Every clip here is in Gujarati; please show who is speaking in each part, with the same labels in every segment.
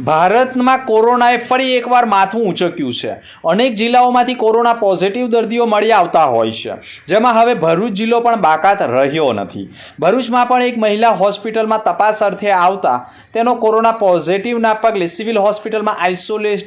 Speaker 1: ભારતમાં કોરોનાએ ફરી એકવાર માથું ઊંચક્યું છે. અનેક જિલ્લાઓમાંથી કોરોના પોઝિટિવ દર્દીઓ મળી આવતા હોય છે. જેમાં હવે ભરૂચ જિલ્લો પણ બાકાત રહ્યો નથી. ભરૂચમાં પણ એક મહિલા હોસ્પિટલમાં તપાસ અર્થે આવતા તેનો કોરોના પોઝિટિવના પગલે સિવિલ હોસ્પિટલમાં આઇસોલેટ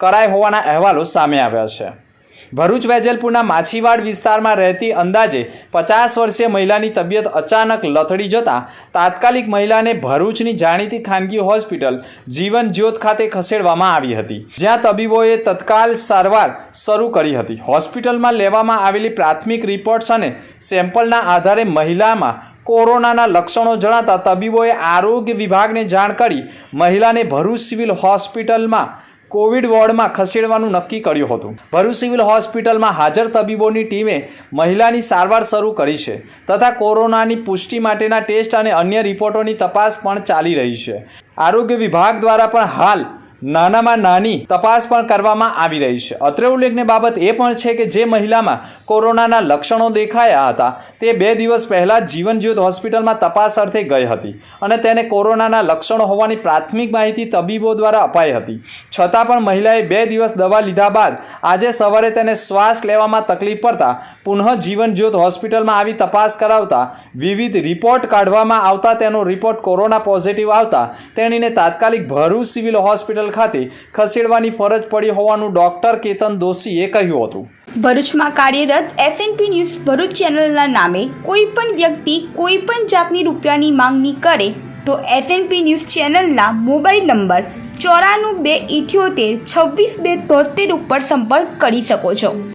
Speaker 1: કરાય હોવાના અહેવાલો સામે આવ્યા છે. ભરૂચ વેજલપુરના માછીવાડ વિસ્તારમાં રહેતી અંદાજે પચાસ વર્ષીય મહિલાની તબિયત અચાનક લથડી જતા તાત્કાલિક મહિલાને ભરૂચની જાણીતી ખાનગી હોસ્પિટલ જીવન જ્યોત ખાતે ખસેડવામાં આવી હતી, જ્યાં તબીબોએ તત્કાલ સારવાર શરૂ કરી હતી. હોસ્પિટલમાં લેવામાં આવેલી પ્રાથમિક રિપોર્ટ્સ અને સેમ્પલના આધારે મહિલામાં કોરોનાના લક્ષણો જણાતા તબીબોએ આરોગ્ય વિભાગને જાણ કરી મહિલાને ભરૂચ સિવિલ હોસ્પિટલમાં કોવિડ વોર્ડમાં ખસેડવાનું નક્કી કર્યું હતું. ભરૂચ સિવિલ હોસ્પિટલમાં હાજર તબીબોની ટીમે મહિલાની સારવાર શરૂ કરી છે તથા કોરોનાની પુષ્ટિ માટેના ટેસ્ટ અને અન્ય રિપોર્ટોની તપાસ પણ ચાલી રહી છે. આરોગ્ય વિભાગ દ્વારા પણ હાલ નાનામાં નાની તપાસ પણ કરવામાં આવી રહી છે. અત્રે ઉલ્લેખની બાબત એ પણ છે કે જે મહિલામાં કોરોનાના લક્ષણો દેખાયા હતા, તે બે દિવસ પહેલાં જીવનજ્યોત જીવન જ્યોત હોસ્પિટલમાં તપાસ અર્થે ગઈ હતી અને તેને કોરોનાના લક્ષણો હોવાની પ્રાથમિક માહિતી તબીબો દ્વારા અપાઈ હતી. છતાં પણ મહિલાએ બે દિવસ દવા લીધા બાદ આજે સવારે તેને શ્વાસ લેવામાં તકલીફ પડતા પુનઃ જીવન જ્યોત હોસ્પિટલમાં આવી તપાસ કરાવતા વિવિધ રિપોર્ટ કાઢવામાં આવતા, તેનો રિપોર્ટ કોરોના પોઝિટિવ આવતા, તેણીને તાત્કાલિક ભરૂચ સિવિલ ખાતે ખસેડવાની ફરજ પડી હોવાનું ડોક્ટર કેતન દોશીએ કહ્યું હતું.
Speaker 2: ભરૂચમાં કાર્યરત એસએનપી ન્યૂઝ ભરૂચ ચેનલના નામે કોઈ પણ વ્યક્તિ કોઈ પણ જાતની રૂપિયાની માંગણી કરે તો એસએનપી ન્યૂઝ ચેનલના મોબાઈલ નંબર ચોરાણું બે ઇઠ્યોતેર છવ્વીસ બે તોતેર ઉપર સંપર્ક કરી શકો છો.